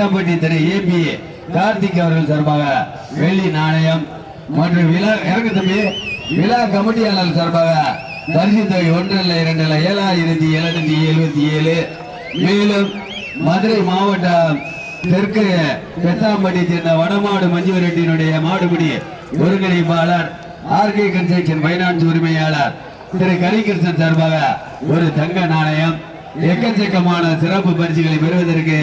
வத்தப்பட்டி திரு AB Karthik அவர்கள் சார்பாக வெள்ளி நாணயம் மற்றும் விழா இறங்கு தம்பி விழா கமிட்டியாளர் சார்பாக பரிசு தொகை ஒன்றல்ல இரண்டல்ல ஏழாயிரத்தி எழுநூத்தி எழுபத்தி ஏழு. மேலும் மதுரை மாவட்டம் தெற்கு பெத்தாம்பட்டி சேர்ந்த வடமாடு மஞ்சுவரெட்டியினுடைய மாடுபிடி ஒருங்கிணைப்பாளர் ஆர்கே கன்ஸ்ட்ரக்ஷன் பைனான்ஸ் உரிமையாளர் திரு கரிகிருஷ்ணன் சார்பாக ஒரு தங்க நாணயம். எக்கச்சக்கமான சிறப்பு பரிசுகளை பெறுவதற்கு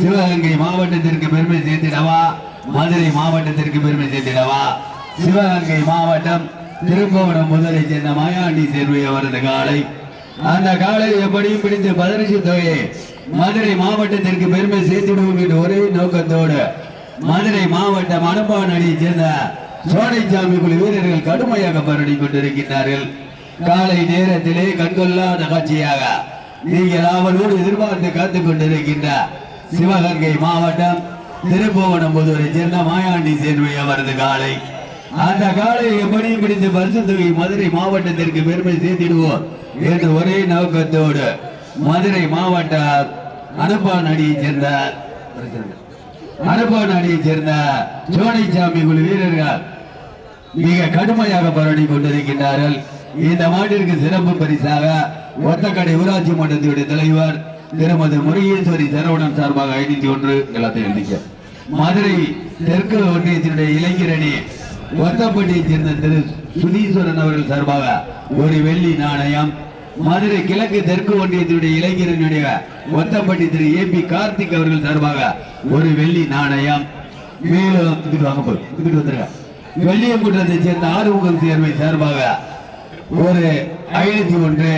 சிவகங்கை மாவட்டத்திற்கு பெருமை சேர்த்திடவா? மதுரை மாவட்டத்திற்கு பெருமை சேர்த்திடவா? சிவகங்கை மாவட்டம் திருப்பவனம் முதலை சேர்ந்த மாயாண்டி சேர்வை அவரது காலை. அந்த காலை எப்படியும் பிடித்து பதினஞ்சு தொகையை மதுரை மாவட்டத்திற்கு பெருமை சேர்த்திடுவோம் என்ற ஒரே நோக்கத்தோடு மதுரை மாவட்டம் அனுப்பான் சேர்ந்த சோனைச்சாமி குழு வீரர்கள் கடுமையாக பரடி கொண்டிருக்கின்றார்கள். காலை நேரத்திலே கண்கொள்ளாத காட்சியாக நீங்கள் ஆவலோடு எதிர்பார்த்து காத்துக் கொண்டிருக்கின்ற சிவகங்கை மாவட்டம் திருப்புவனம்புதூரை சேர்ந்த மாயாண்டி சேர்வை அவரது காலை. அந்த காலை எப்படியும் பிடித்து பரிசு தொகை மதுரை மாவட்டத்திற்கு பெருமை சேர்த்திடுவோம் என்று ஒரே நோக்கத்தோடு மதுரை மாவட்ட அனுப்பான் அணியைச் சேர்ந்த அனுப்பான் அணியைச் சேர்ந்த சோனைச்சாமி குழு வீரர்கள் மிக கடுமையாக போராடி கொண்டிருக்கின்றார்கள். இந்த மாட்டிற்கு சிறப்பு பரிசாக ஒத்தக்கடை ஊராட்சி மன்றத்தினுடைய தலைவர் திருமதி முருகேஸ்வரி சரவணன் சார்பாக ஐநூத்தி ஒன்று எல்லாத்தையும் எழுதிக்க மதுரை தெற்கு ஒன்றியத்தினுடைய இளைஞரணி ஒத்தப்பட்டியை சேர்ந்த திரு சுதீஸ்வரன் அவர்கள் சார்பாக ஒரு வெள்ளி நாணயம். மதுரை கிழக்கு தெற்கு ஒன்றியத்தினுடைய இளைஞரனுடைய ஒத்தப்பட்டி திரு ஏ பி கார்த்திக் அவர்கள் சார்பாக ஒரு வெள்ளி நாணயம். மேலும் இங்கிட்டு வாங்க சேர்ந்த ஆறுமுகம் சேர்வை சார்பாக ஒரு ஐநூத்தி ஒன்று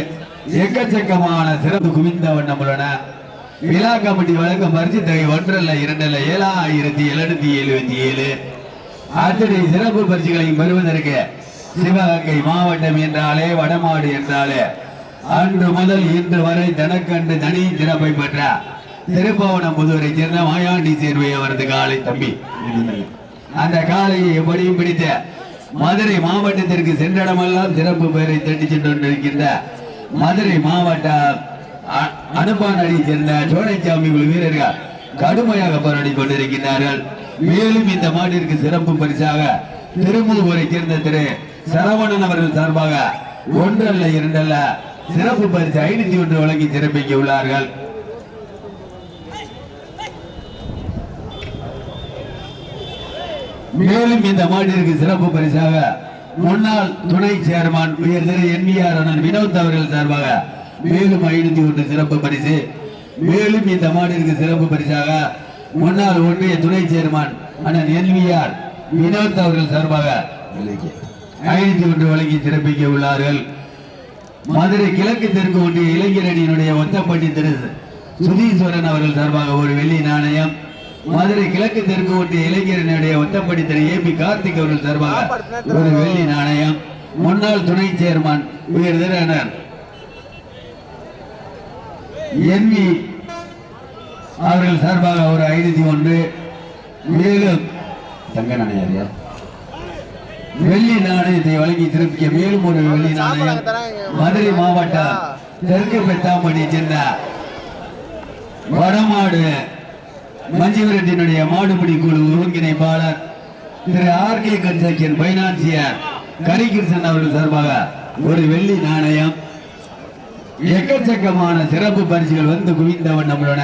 எக்கச்சக்கமான சிறப்பு குவிந்த வண்ணம் உள்ளன. விழா கமிட்டி வழக்கம் பரிசு தொகை ஒன்றல்ல இரண்டல்ல ஏழாயிரத்தி எழுநூத்தி எழுபத்தி ஏழு. அத்தனை சிறப்பு பரிசுகளையும் பெறுவதற்கு சிவகங்கை மாவட்டம் என்றாலே வடமாடு என்றாலே அன்று முதல் இன்று வரை தனக்கண்டு தனி சிறப்பை பெற்ற திருப்பவனம் புதுவரை சேர்ந்த மாயாண்டி சேர்வை அவரது காலை தம்பி. அந்த காலையை எப்படியும் பிடித்த மதுரை மாவட்டத்திற்கு சென்றடமெல்லாம் சிறப்பு பெயரை தட்டி சென்று கொண்டிருக்கின்ற மதுரை மாவட்ட அ- சேர்ந்த சோழைச்சாமி குழு வீரர்கள் கடுமையாக போராடி கொண்டிருக்கிறார்கள் மேலும் இந்த மாட்டிற்கு சிறப்பு பரிசாக திருமூரை சேர்ந்த திரு சரவணன் அவர்கள் சார்பாக ஒன்றல்ல இரண்டல்ல சிறப்பு பரிசு ஐநூத்தி ஒன்று வழங்கி சிறப்பிக்க உள்ளார்கள். மேலும் இந்த மாட்டிற்கு சிறப்பு பரிசாக முன்னாள் துணை சேர்மான் உயர் திரு என்விஆர் அண்ணன் வினோத் அவர்கள் சார்பாக மேலும் ஐநூத்தி ஒன்று சிறப்பு பரிசு. மேலும் இந்த மாட்டிற்கு சிறப்பு பரிசாக முன்னாள் ஒன்றிய துணை சேர்மான் அண்ணன் என்விஆர் வினோத் அவர்கள் சார்பாக ஐநூத்தி ஒன்று வழங்கி சிறப்பிக்க உள்ளார்கள். மதுரை கிழக்கு தெற்கு ஒன்றிய இளைஞரணியினுடைய ஒத்தப்பட்டி திரு சுதீஸ்வரன் அவர்கள் சார்பாக ஒரு வெள்ளி நாணயம் மதுரை கிழக்கு தெற்கு ஒட்டிய இளைஞரனுடைய ஒத்தப்படித்தனை ஏ பி கார்த்திக் அவர்கள் சார்பாக ஒரு வெள்ளி நாணயம். முன்னாள் துணை சேர்மன் உயர் என்வி அவர்கள் சார்பாக ஒரு ஐநூத்தி ஒன்று. மேலும் தங்க நாணயம் வெள்ளி நாணயத்தை வழங்கி திருப்பிய மேலும் ஒரு வெள்ளி நாணயம் மதுரை மாவட்டம் தெற்கு பெத்தாம்பட்டியை சென்ற வடமாடு மஞ்சுவரத்தினுடைய மாடுபிடி குழு ஒருங்கிணைப்பாளர் Thiru R K construction financier Harikrishnan அவர்கள் சார்பாக ஒரு வெள்ளி நாணயம். எக்கச்சக்கமான சிறப்பு பரிசுகள் வந்து குவிந்தவன் நம்மளோட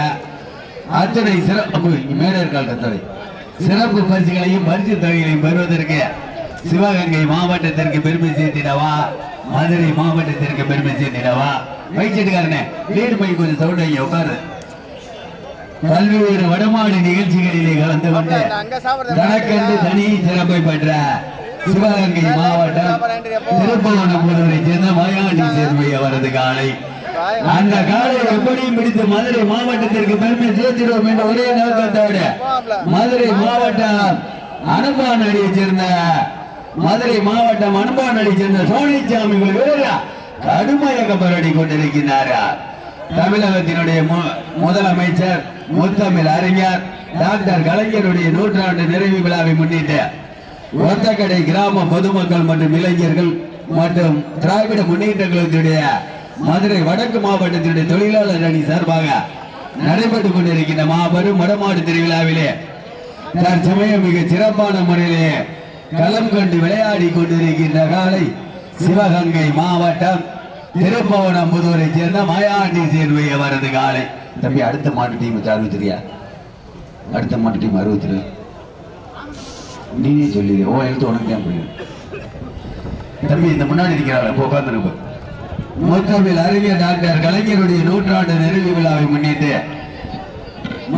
அத்தனை சிறப்பு மேலே இருக்காள் சிறப்பு பரிசுகளையும் பரிசு தொகைகளையும் பெறுவதற்கு சிவகங்கை மாவட்டத்திற்கு பெருமை சேர்த்திடவா? மதுரை மாவட்டத்திற்கு பெருமை சேர்த்திடவா? வயிற்றுக்காரனே லீடு போய் கொஞ்சம் சவுண்ட் வைங்க உட்காரு. பல்வேறு வடமாடு நிகழ்ச்சிகளிலே கலந்து கொண்டு தனக்கென்று தனி சிறப்பை பெற்ற சிவகங்கை மாவட்டம் திருப்பவனம்புதூரை சேர்ந்த மாயாண்டி சேர்வை அவரது காலை. அந்த காலை எப்படியும் பிடித்து மதுரை மாவட்டத்திற்கு பெருமை சேர்த்திடுவோம் என்ற ஒரே நோக்கத்தோடு மதுரை மாவட்டம் அனுப்பான் அடியை சேர்ந்த மதுரை மாவட்டம் அனுப்பான் அடியை சேர்ந்த சோனிச்சாமி கடுமையாக போராடி கொண்டிருக்கிறார்கள் தமிழகத்தினுடைய முதலமைச்சர் முத்தமிழ் அறிஞர் டாக்டர் கலைஞருடைய நூற்றாண்டு நிறைவு விழாவை முன்னிட்டு ஒத்தக்கடை கிராம பொதுமக்கள் மற்றும் இளைஞர்கள் மற்றும் திராவிட முன்னேற்ற கழகத்துடைய மதுரை வடக்கு மாவட்டத்தினுடைய தொழிலாளர் அணி சார்பாக நடைபெற்றுக் கொண்டிருக்கின்ற மாபெரும் வடமாடு திருவிழாவிலே தற்சமயம் மிக சிறப்பான முறையிலே களம் கண்டு விளையாடி கொண்டிருக்கின்ற காலை சிவகங்கை மாவட்டம் திருப்பவனம்புதூரை சேர்ந்த மாயாண்டி சேர்வையை வரது காலை. தம்பி அடுத்த மாட்டு டீம் அறுபத்திரியா அடுத்த மாட்டு டீம் அறிவிச்சிரு நீயே சொல்லிடு. ஓ எழுத்து உனக்கு தான் புரியும். தம்பி இந்த முன்னாடி இருக்கிறாள் போ உட்காந்துருக்கு மூத்தமிழ் அறிஞர் டாக்டர் கலைஞருடைய நூற்றாண்டு நிறைவு விழாவை முன்னிட்டு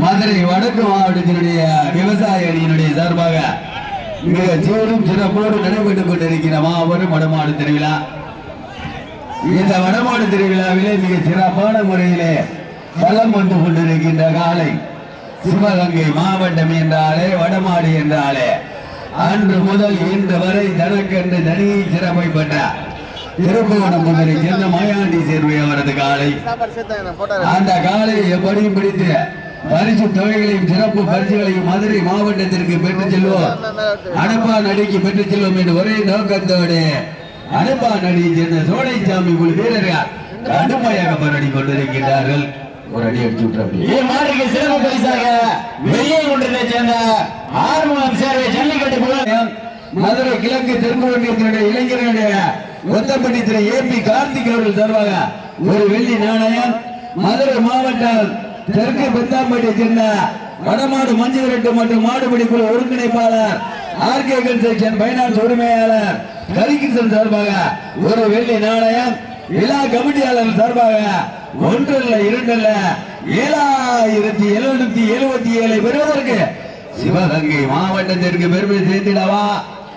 மதுரை வடக்கு மாவட்டத்தினுடைய விவசாய அணியினுடைய சார்பாக மிக சீரும் சிறப்போடு நடைபெற்றுக் கொண்டிருக்கிற மாபெரும் வடமாடு திருவிழா. இந்த வடமாடு திருவிழாவிலே மிக சிறப்பான முறையிலே வலம் வந்து கொண்டிருக்கின்ற காலை சிவகங்கை மாவட்டம் என்றாலே வடமாடு என்றாலே அன்று முதல் இன்று வரை தனக்கென்று தனியை சிறப்பை பெற்ற திருப்புவனம் முதலை சேர்ந்த மாயாண்டி சேர்வை அவரது காலை? அந்த காலையை எப்படியும் பிடித்து பரிசு தொகைகளையும் சிறப்பு பரிசுகளையும் மதுரை மாவட்டத்திற்கு பெற்றுச் செல்வோம். அனுப்பா நடிக்கு பெற்றுச் செல்வோம் என்று ஒரே நோக்கத்தோடு அனுப்பா நடியை சேர்ந்த சோழைசாமி குழு வீரர்கள் கடுமையாக போராடி கொண்டிருக்கிறார்கள் ஒரு அடி அடிச்சு விட்டு அப்படியே. சிறப்பு பரிசாக வெளியே கொண்டதை சேர்ந்த ஆறுமுகம் சேர்வை ஜல்லிக்கட்டு புகழ் மதுரை கிழக்கு தெற்கு ஒன்றியத்தினுடைய இளைஞர்களுடைய ஒத்தப்பட்டி திரு ஏ பி கார்த்திக் அவர்கள் தருவாங்க ஒரு வெள்ளி நாணயம். மதுரை மாவட்டம் தெற்கு பெத்தாம்பட்டியை சேர்ந்த வடமாடு மஞ்சு விரட்டு மற்றும் மாடுபிடி குழு ஒருங்கிணைப்பாளர் ஆர்கே கன்ஸ்ட்ரக்ஷன் பைனான்ஸ் உரிமையாளர் ஹரிகிருஷ்ணன் சார்பாக ஒரு வெள்ளி நாணயம். விழா கமிட்டியாளர் சார்பாக ஒன்றல்ல இரண்டல்ல ஏழாயிரத்தி எழுநூத்தி எழுபத்தி ஏழை பெறுவதற்கு சிவகங்கை மாவட்டத்திற்கு பெருமை சேர்த்திடவா?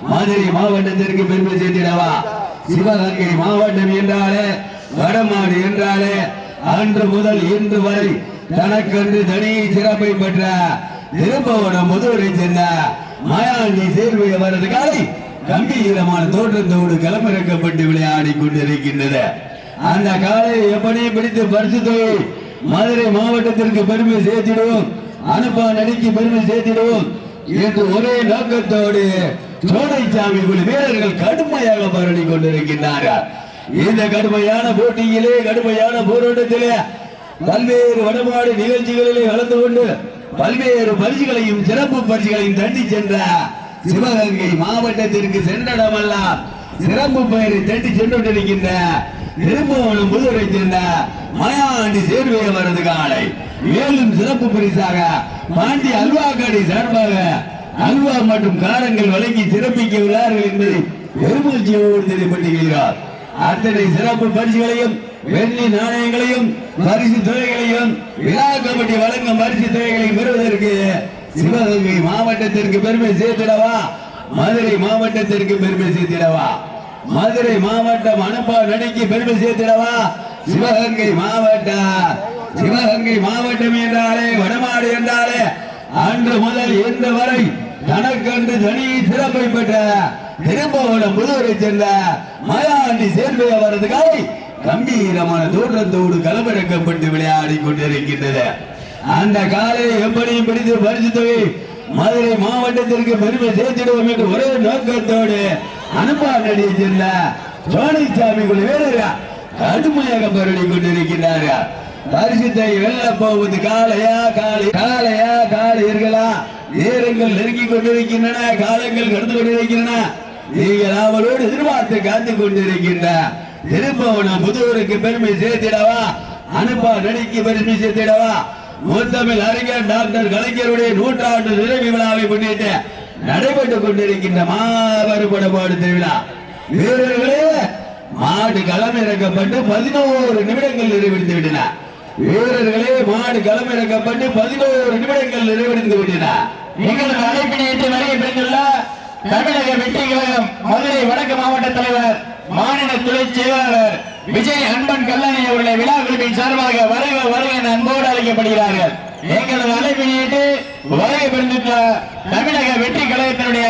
மதுரை மாவட்டத்திற்கு பெருமை சேர்த்திடவா? சிவகங்கை மாவட்டம் என்றாலே வடமாடு என்றாலே அன்று முதல் இன்று வரை தனக்கென்று தனியை சிறப்பை பெற்ற திருப்பவனம் முதுவரை சேர்ந்த மாயாண்டி சேர்வை அவரது காலை கம்பீரமான தோற்றத்தோடு களமிறக்கப்பட்டு விளையாடி கொண்டிருக்கின்றது. அந்த காலை எப்படி பிடித்து பரிசு தொகை மதுரை மாவட்டத்திற்கு பெருமை சேர்த்திடுவோம். அனுப்பா நடிக்கு பெருமை சேர்த்திடுவோம். என்று ஒரே நோக்கத்தோடு சோழைசாமி குழு வீரர்கள் கடுமையாக போராடி கொண்டிருக்கின்றார்கள். இந்த கடுமையான போட்டியிலே கடுமையான போராட்டத்திலே பல்வேறு வடமாடு நிகழ்ச்சிகளிலே கலந்து கொண்டு பல்வேறு பரிசுகளையும் சிறப்பு பரிசுகளையும் தட்டி சென்ற சிவகங்கை மாவட்டத்திற்கு சென்றடமெல்லாம் சிறப்பு பெயரை தட்டி சென்று கொண்டிருக்கின்ற திரும்பவனம் புதுரை சேர்ந்த மாயாண்டி சேர்வை அவரது காலை. மேலும் சிறப்பு பரிசாக பாண்டி அல்வா கடை சார்பாக அல்வா மற்றும் காரங்கள் வழங்கி சிறப்பிக்க உள்ளார்கள் என்பதை பெருமகிழ்ச்சியோடு தெரியப்படுத்துகிறார் அத்தனை சிறப்பு பரிசுகளையும் வெள்ளி நாணயங்களையும் பரிசு தொகைகளையும் விழா கமிட்டி வழங்கும் பரிசு தொகைகளையும் பெறுவதற்கு சிவகங்கை மாவட்டத்திற்கு பெருமை சேர்த்திடவா? மதுரை மாவட்டத்திற்கு பெருமை சேர்த்திடவா? மதுரை மாவட்டம் அனுப்பா நடிக்கு பெருமை சேர்த்திடவா? சிவகங்கை மாவட்டம் சிவகங்கை மாவட்டம் என்றாலே வடமாடு என்றாலே அன்று முதல் இன்று வரை தனக்கன்று தனி சிறப்பை பெற்ற திரும்பவனம் புதுவரை சென்ற மயாண்டி சேர்வை அவரது காலை கம்பீரமான தோற்றத்தோடு களமிறக்கப்பட்டு விளையாடி கொண்டிருக்கின்றது. அந்த காலை எப்படியும் பிடித்து பரிசு தொகை மதுரை மாவட்டத்திற்கு பெருமை சேர்த்திடுவோம் என்று ஒரே நோக்கத்தோடு அனுப்பா நடிகை சேர்ந்த சோனிசாமி குழு வீரர்கள் கடுமையாக போராடி கொண்டிருக்கிறார்கள் பரிசுத்தை வெல்ல போவது காளையா காளை காளையா காளையர்களா. நேரங்கள் நெருங்கி கொண்டிருக்கின்றன காலங்கள் கடந்து கொண்டிருக்கின்றன. நீங்கள் அவளோடு எதிர்பார்த்து காத்து கொண்டிருக்கின்ற திருப்பவனம் புதூருக்கு பெருமை சேர்த்திடவா? அனுப்பா நடிக்கு பெருமை சேர்த்திடவா? மூத்தமிழ் அறிஞர் டாக்டர் கலைஞருடைய நூற்றாண்டு நிறைவு விழாவை முன்னிட்டு நடைபெற்றுக் கொண்டிருக்கின்ற மாபெரும் படப்பாடு திருவிழா. வீரர்களே மாடு களம் இறக்கப்பட்டு பதினோரு நிமிடங்கள் நிறைவடைந்து விட்டன வீரர்களே மாடு களம் இறக்கப்பட்டு பதினோரு நிமிடங்கள் நிறைவடைந்து விட்டன எங்களது அழைப்பினை ஏற்று வருகை பெற்றுள்ள தமிழக வெற்றி கழகம் மதுரை வடக்கு மாவட்ட தலைவர் மாநில துணை செயலாளர் விஜய் அன்பன் கல்லணை அவர்களை விழா குழுவின் சார்பாக வருக வருக அன்போடு அழைக்கப்படுகிறார்கள். எங்களது அழைப்பினை ஏற்று வருகை பெற்றுள்ள தமிழக வெற்றி கழகத்தினுடைய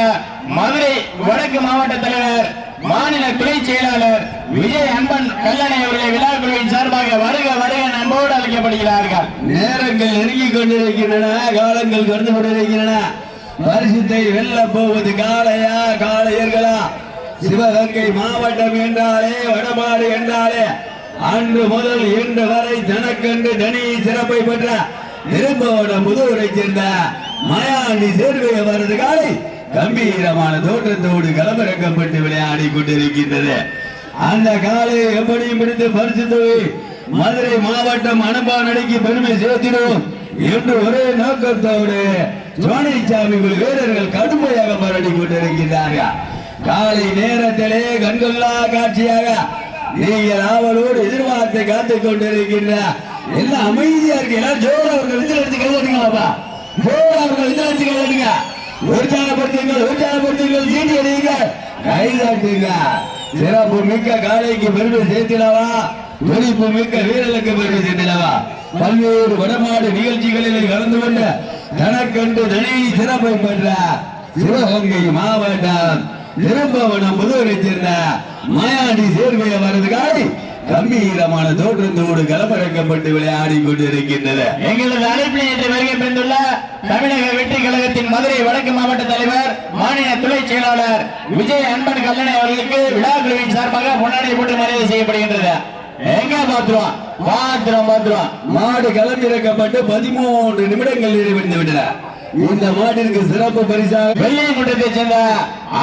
மதுரை வடக்கு மாவட்ட தலைவர் மாநில துணை செயலாளர் விஜய் அன்பன் கல்லணை அவர்களை விழா குழுவின் சார்பாக வருக வருக நம்போடு அழைக்கப்படுகிறார்கள். நேரங்கள் நெருங்கி கொண்டிருக்கின்றன காலங்கள் கடந்து கொண்டிருக்கின்றன. பரிசுத்தை வெல்ல போவது காளையா காளையர்களா? சிவகங்கை மாவட்டம் என்றாலே வடபாடு என்றாலே அன்று முதல் இன்று வரை தனக்கென்று தனி சிறப்பை பெற்ற திரும்பவன முதுவரை சேர்ந்த மயானி சேர்வை அவரது காலை கம்பீரமான தோற்றத்தோடு களமிறக்கப்பட்டு விளையாடி கொண்டிருக்கின்றது. அந்த காலை எப்படியும் பிடித்து பரிசு தொகை மதுரை மாவட்டம் அனுப்பானடிக்கு பெருமை சேர்த்திடும் என்று ஒரே நோக்கத்தோடு சோனைச்சாமி வீரர்கள் கடுமையாக போராடி கொண்டிருக்கின்றார்கள். காலை நேரத்திலே கண்கொள்ளா காட்சியாக நீங்கள் ஆவலோடு எதிர்பார்த்து காத்துக் கொண்டிருக்கின்ற எல்லாம் அமைதியா இருக்கு? எல்லாம் ஜோர் அவர்கள் விதில் எடுத்து கைதட்டுங்களாப்பா ஜோர் அவர்கள் விதில் எடுத்து கைதட்டுங்க உற்சாகப்படுத்துங்கள் உற்சாகப்படுத்துங்கள். சீட்டி அடியுங்க கைதாட்டுங்க சிறப்பு மிக்க காலைக்கு பெருமை சேர்த்திடவா? துடிப்பு மிக்க வீரலுக்கு பெருமை சேர்த்திடவா? பல்வேறு வடமாடு நிகழ்ச்சிகளில் கலந்து கொண்ட தனக்கண்டு தனி சிறப்பை பெற்ற சிவகங்கை மாவட்டம் திரும்பவனம் புதுவரை சேர்ந்த மாயாண்டி சேர்வையை அவரது கம்பீரமான தோற்றத்தோடு களமிறக்கப்பட்டு விளையாடி கொண்டிருக்கின்றது எங்களது அழைப்பினை இன்று வருகை புரிந்துள்ள தமிழக வெற்றி கழகத்தின் மதுரை வடக்கு மாவட்ட தலைவர் மாநில துணை செயலாளர் விஜய் அன்பன் கல்லணை அவர்களுக்கு விழா குழுவின் சார்பாக பொன்னாடை போட்டு மரியாதை செய்யப்படுகின்றது. எங்க பாத்துருவோம் பாத்துருவோம் பாத்துருவோம் மாடு களமிறக்கப்பட்டு பதிமூன்று நிமிடங்கள் நிறைவடைந்து விட்டன. இந்த மாட்டிற்கு சிறப்பு பரிசாக வெள்ளை குட்டத்தை சேர்ந்த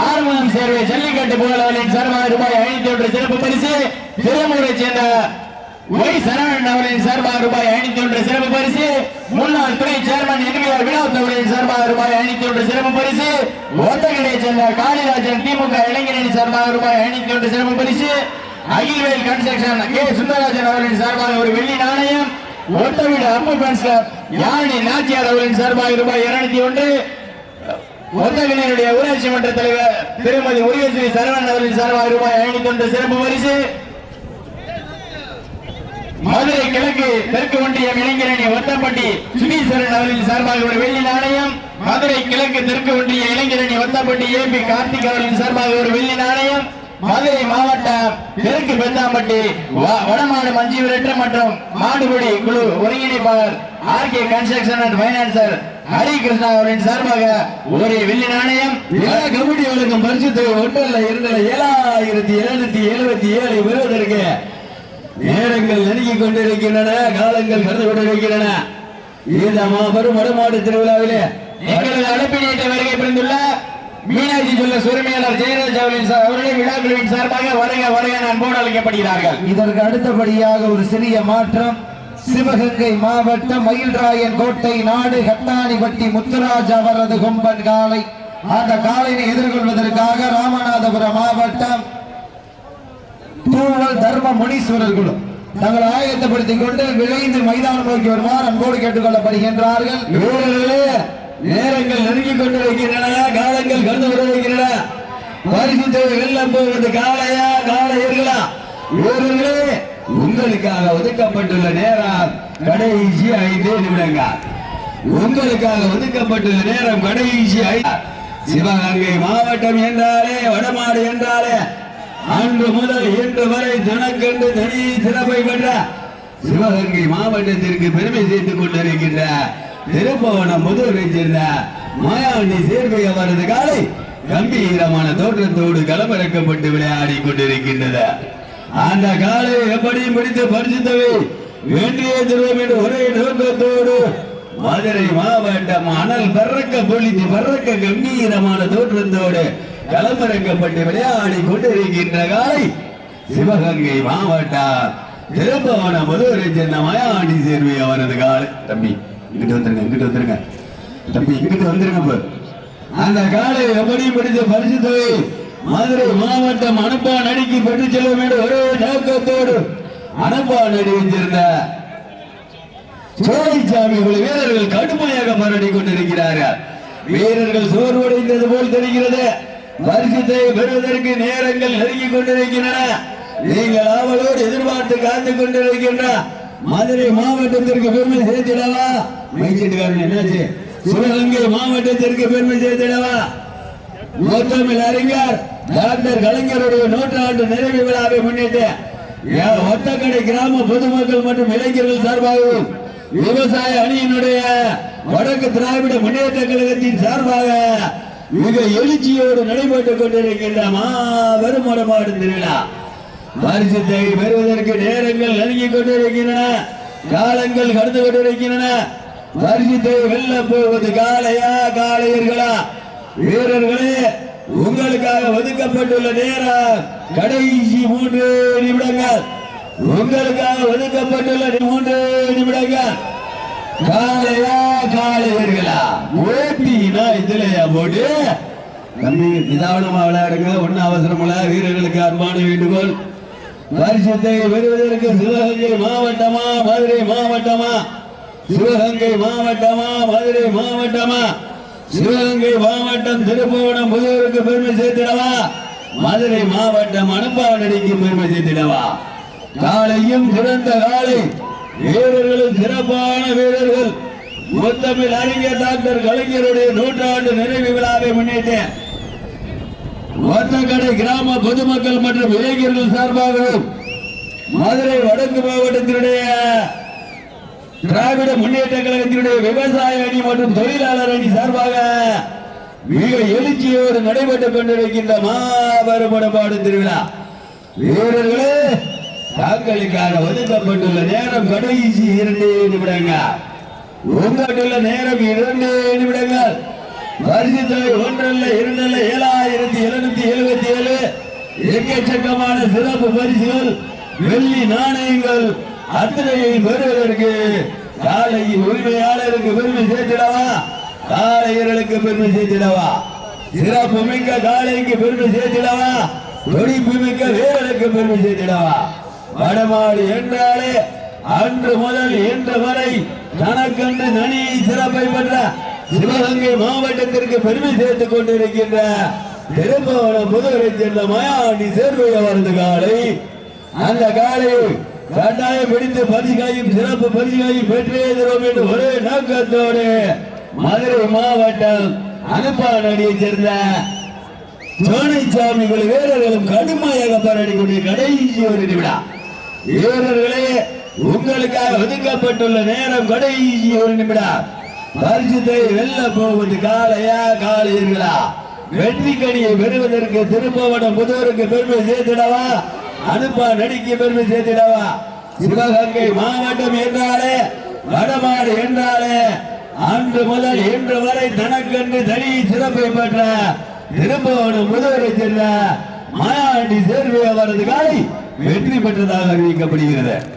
ஆறுமுகம் சேர்வை ஜல்லிக்கட்டு புகழவர்களின் சார்பாக ரூபாய் ஐநூத்தி ஒன்று சிறப்பு பரிசு திருமூரை சேர்ந்த ஒய் சரவணன் அவர்களின் சார்பாக ரூபாய் ஐநூத்தி ஒன்று சிறப்பு பரிசு. முன்னாள் துணை சேர்மன் என்விஆர் வினோத் அவர்களின் சார்பாக ரூபாய் ஐநூத்தி ஒன்று சிறப்பு பரிசு. ஒத்தகடையை சேர்ந்த காளிராஜன் திமுக இளைஞரணி சார்பாக ரூபாய் ஐநூத்தி ஒன்று சிறப்பு பரிசு. அகில்வேல் கன்ஸ்ட்ரக்ஷன் கே சுந்தரராஜன் அவர்களின் சார்பாக ஒரு வெள்ளி நாணயம். ஒட்டவீடு அப்பு ஃபேன்ஸ் கிளப் நாச்சியார் அவர்களின் சார்பாக ரூபாய் இருநூத்தி ஒன்று. ஒத்தகனியருடைய ஊராட்சி மன்ற தலைவர் திருமதி உரியஸ்ரீ சரவணன் அவர்களின் சார்பாக ரூபாய் ஐநூத்தி ஒன்று சிறப்பு பரிசு. மதுரை கிழக்கு தெற்கு ஒன்றியம் இளைஞரணி ஒத்தப்பட்டி சுனீஸ்வரன் அவர்களின் சார்பாக ஒரு வெள்ளி நாணயம். மதுரை கிழக்கு தெற்கு ஒன்றிய இளைஞரணி ஒத்தப்பட்டி ஏ பி கார்த்திக் அவர்களின் சார்பாக ஒரு வெள்ளி நாணயம். மதுரை மாவட்டம் தெற்கு பெத்தாம்பட்டி வ- வடமாடு மஞ்சி விரட்டு மற்றும் மாடுபடி குழு ஒருங்கிணைப்பாளர் R K construction and financier Hari Krishna அவர்களின் சார்பாக ஒரு வெள்ளி நாணயம். எல்லா கமிட்டி அவர்களுக்கும் பரிசு தொகை ஒன்றல்ல இரண்டல்ல ஏழாயிரத்தி எழுநூத்தி எழுபத்தி ஏழு பெறுவதற்கு நேரங்கள் நெருங்கிக் கொண்டிருக்கின்றன காலங்கள் கடந்து கொண்டிருக்கின்றன. இந்த மாபெரும் வடமாடு திருவிழாவிலே எங்களது அழைப்பினை வருகை புரிந்துள்ள மீனாட்சி சொல்ல சுரிமையாளர் ஜெயராஜ் அவர்களின் சா- விழாக்குழுவின் சார்பாக வருக வருக அன்போடு அழைக்கப்படுகிறார்கள். இதற்கு அடுத்தபடியாக ஒரு சிறிய மாற்றம். சிவகங்கை மாவட்டம் மயில்ராயன் கோட்டை நாடு கட்டாணிப்பட்டி முத்துராஜ் அவரது கொம்பன் காலை. அந்த காலையை எதிர்கொள்வதற்காக ராமநாதபுரம் மாவட்டம் தூவல் தர்ம முனீஸ்வரர் குழு தங்கள் ஆயத்தப்படுத்திக் கொண்டு விரைந்து மைதானம் நோக்கி வருமாறு அன்போடு கேட்டுக்கொள்ளப்படுகின்றார்கள். வீரர்களே நேரங்கள் நெருங்கிக் கொண்டிருக்கின்றன காலங்கள் கடந்து கொண்டிருக்கின்றன. பரிசு தேவை வெள்ளம் போவது காலையா காளையர்களா? வீரர்களே உங்களுக்காக ஒதுக்கப்பட்டுள்ள நேரம் கடைசி ஐந்து நிமிடங்கள். உங்களுக்காக ஒதுக்கப்பட்டுள்ள நேரம் கடைசி ஐந்து சிவகங்கை மாவட்டம் என்றாலே வடமாடு என்றாலே அன்று முதல் இன்று வரை தனக்கென்று தனி சிறப்பை பெற்ற சிவகங்கை மாவட்டத்திற்கு பெருமை சேர்த்துக் கொண்டிருக்கின்ற திருப்பவனம் முதுகரை சேர்ந்த மாயாண்டி சேர்க்கை அவரது காலை கம்பீரமான தோற்றத்தோடு களமிறக்கப்பட்டு விளையாடி கொண்டிருக்கின்றது. அந்த காலை எப்படியும் பிடித்து பரிசுத்தவை. வேண்டிய திருவம் என்று ஒரே நோக்கத்தோடு மதுரை மாவட்டம் அனல் பறக்க பொழித்து பறக்க கம்பீரமான தோற்றத்தோடு களமிறக்கப்பட்டு விளையாடி கொண்டிருக்கின்ற காலை சிவகங்கை மாவட்டம் திருப்பவன மதுரை சேர்ந்த மயாண்டி சேர்வி அவரது காலை. தம்பி இங்கிட்டு வந்துருங்க இங்கிட்டு வந்துருங்க. தம்பி இங்கிட்டு வந்துருங்க அந்த காலை எப்படி முடிஞ்ச பரிசு தொகை மதுரை மாவட்டம் அனுப்பா நடிக்கு பெற்று செல்ல வேண்டும் ஒரே நோக்கத்தோடு அனுப்பா நடி வச்சிருந்த சோழிச்சாமி உள்ள வீரர்கள் கடுமையாக மரடி கொண்டிருக்கிறார்கள் வீரர்கள் சோர்வடைந்தது போல் தெரிகிறது. பரிசுத்தை பெறுவதற்கு நேரங்கள் நெருங்கிக் கொண்டிருக்கின்றன. நீங்கள் ஆவலோடு எதிர்பார்த்து காத்துக் கொண்டிருக்கின்ற மதுரை மாவட்டத்திற்கு பெருமை சேர்த்திடவா? மைச்சீட்டுக்காரன் என்னாச்சு? சிவகங்கை மாவட்டத்திற்கு பெருமை சேர்த்திடவா? முத்தமிழ் அறிஞர் டாக்டர் கலைஞருடைய நூற்றாண்டு நிறைவு விழாவை முன்னிட்டு ஒத்தக்கடை கிராம பொதுமக்கள் மற்றும் இளைஞர்கள் சார்பாகவும் விவசாய அணியினுடைய வடக்கு திராவிட முன்னேற்ற கழகத்தின் சார்பாக மிக எழுச்சியோடு நடைபெற்றுக் கொண்டிருக்கின்ற மாபெரும் மரமாடு திருவிழா பரிசுத்தை பெறுவதற்கு நேரங்கள் நெருங்கிக் கொண்டிருக்கின்றன காலங்கள் கடந்து கொண்டிருக்கின்றன. பரிசுத்தை வெல்ல போவது காளையா காளையர்களா? வீரர்களே உங்களுக்காக ஒதுக்கப்பட்டுள்ள நேரம் கடைசி மூன்று நிமிடங்கள். உங்களுக்காக ஒதுக்கப்பட்டுள்ள மூன்று நிமிடங்கள். காளையா காலையர்களா ஓட்டினா இதுலயா போட்டு? தம்பி நிதானமா விளையாடுங்க. ஒன்னும் அவசரம் இல்ல வீரர்களுக்கு அன்பான வேண்டுகோள். பரிசுத்தை பெறுவதற்கு சிவகங்கை மாவட்டமா மதுரை மாவட்டமா? சிவகங்கை மாவட்டமா மதுரை மாவட்டமா? சிவகங்கை மாவட்டம் திருப்புவனம் புதூருக்கு பெருமை சேர்த்திடவா? மதுரை மாவட்டம் அனுப்பாவடிக்கு பெருமை சேர்த்திடவா? காலையும் சிறந்த காலை. வீரர்களும் சிறப்பான வீரர்கள். முத்தமிழ் அறிஞர் டாக்டர் கலைஞருடைய நூற்றாண்டு நிறைவு விழாவை முன்னிட்டு ஒத்தக்கடை கிராம பொதுமக்கள் மற்றும் இளைஞர்கள் சார்பாகவும் மதுரை வடக்கு மாவட்டத்தினுடைய திராவிட முன்னேற்ற கழகத்தினுடைய விவசாய அணி மற்றும் தொழிலாளர் அணி சார்பாக மிக எழுச்சியோடு நடைபெற்றுக் கொண்டிருக்கின்ற மாபெரும் திருவிழா. வீரர்களே தாங்களுக்காக ஒதுக்கப்பட்டுள்ள நேரம் கடைசி இரண்டு நிமிடங்கள். உங்களுள்ள நேரம் இரண்டு நிமிடங்கள். பரிசுத்தொகை ஒன்றல்ல இரண்டல்ல ஏழாயிரத்தி எழுநூத்தி எழுபத்தி ஏழு எக்கச்சக்கமான சிறப்பு பரிசுகள் வெள்ளி நாணயங்கள் அத்தனையை பெறுவதற்கு காலை உரிமையாளருக்கு பெருமை சேர்த்திடவா? காலையர்களுக்கு பெருமை சேர்த்திடவா? சிறப்பு மிக்க காலைக்கு பெருமை சேர்த்திடவா? துடிப்பு மிக்க வீரருக்கு பெருமை சேர்த்திடவா? வடமாடு என்றாலே அன்று முதல் இன்று வரை தனக்கன்று நனியை சிறப்பை பெற்ற சிவகங்கை மாவட்டத்திற்கு பெருமை சேர்த்துக் கொண்டிருக்கின்ற திருப்பவனம் புதுவை சேர்ந்த மயாண்டி சேர்வை அவரது காலை. அந்த காலை கட்டாயம் பிடித்து பதிகையும் சிறப்பு பதிகையும் பெற்றே தரும் என்று ஒரே நோக்கத்தோடு மதுரை மாவட்டம் அனுப்பானடியை சேர்ந்த சோனைசாமிகள் வீரர்களும் கடுமையாக போராடிக்கூடிய கடைசி ஒரு நிமிடம். வீரர்களே உங்களுக்காக ஒதுக்கப்பட்டுள்ள நேரம் கடைசி ஒரு நிமிடம். பரிசுத்தை வெல்ல போவது காலையா காளையர்களா வெற்றி கனியை பெறுவதற்கு திருப்பவனம் புதூருக்கு பெருமை சேர்த்திடவா? அனுப்பா நடிக்க பெருமை சேர்த்திடவா? சிவகங்கை மாவட்டம் என்றாலே வடமாடு என்றாலே அன்று முதல் இன்று வரை தனக்கென்று தனி சிறப்பை பெற்ற திருப்பவனம் முதல்வரை சென்ற மாயாண்டி சேர்வை அவரது காலை. வெற்றி பெற்றதாக அறிவிக்கப்படுகிறது.